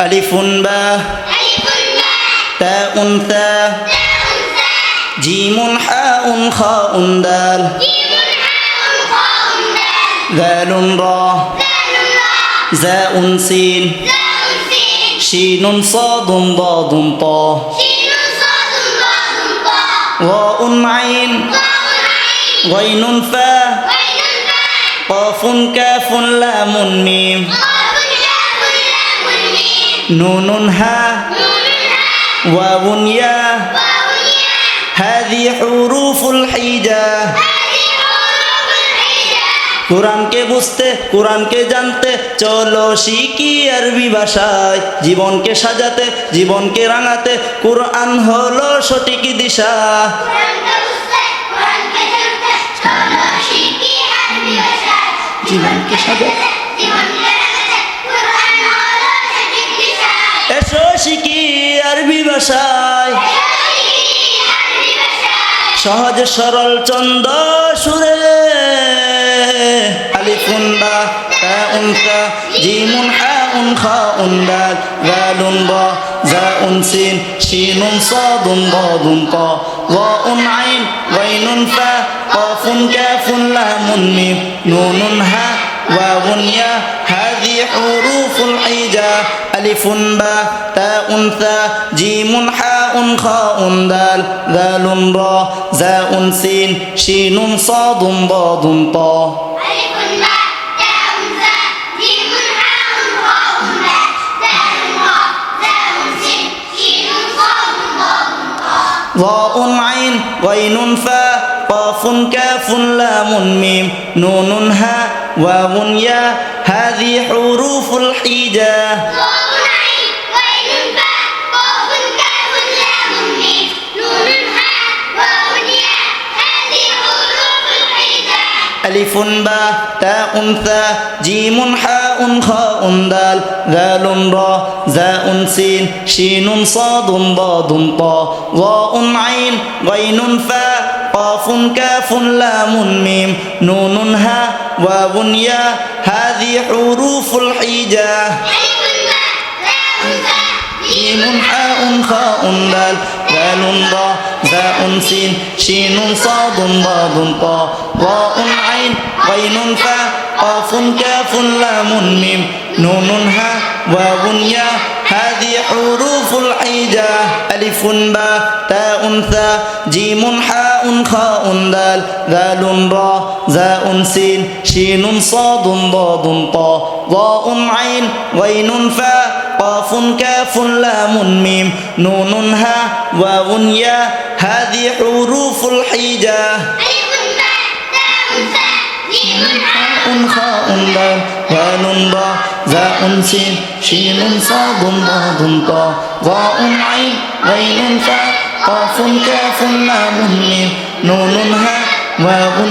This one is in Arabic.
ألف باء تاء ثاء جيم حاء خاء دال. ذال راء زاء سين. شين صاد ضاد طاء غاء عين. غين فاء قاف كاف لام ميم نون ها واو يا هذه حروف الحجاب কোরআনকে বুঝতে কোরআনকে জানতে চলো শিখি আরবি ভাষায় জীবনকে সাজাতে জীবনকে রাঙাতে কোরআন হলো সঠিক দিশা জীবনকে সাজাতে আরবি ভাষায়। সহজ সরল চন্দ সুরে। আলিফুন্দা তা উনতা জিমুন উন, খা, উন দাল গালুন ব, জা, উন, সিন শিনুন সাদুন গাদুন ক ওয়া উন, আইন ওয়াইনুন ফা কফুন কাফুন লামুন মিম নুনুন হা, ওয়া, উন, ইয়া হাযি হুরুফুল ألف باء تاء ثاء جيم حاء خاء دال ذال راء زاء سين شين صاد ضاد طاء ضاء عين غين فاء قاف كاف لام ميم نون ها واو يا هذه حروف الحجاب ألف باء تاء ثاء جيم حاء خاء دال ذال راء زاء سين شين صاد ضاد طاء ضاء عين غين فاء قاف كاف لام ميم نون ها واو يا هذه حروف الحجاب جيم حاء خاء دال دال ضاء زاء سين شين صاد ضاد طاء ضاء عين غين فاء قاف كاف لام ميم نون ها واو يا هذه حروف الحجاب ألف باء تاء ثاء جيم حاء خاء دال ذال راء زاء سين شين صاد ضاد طاء ضاء عين غين فاء قاف كاف لام ميم نون ها واو يا. هذه حروف حاء خاء دال دال ضاء زاء سين. شين صاد ضاد طاء ضاء عين غين فاء قاف كاف لام ميم نون ها. واو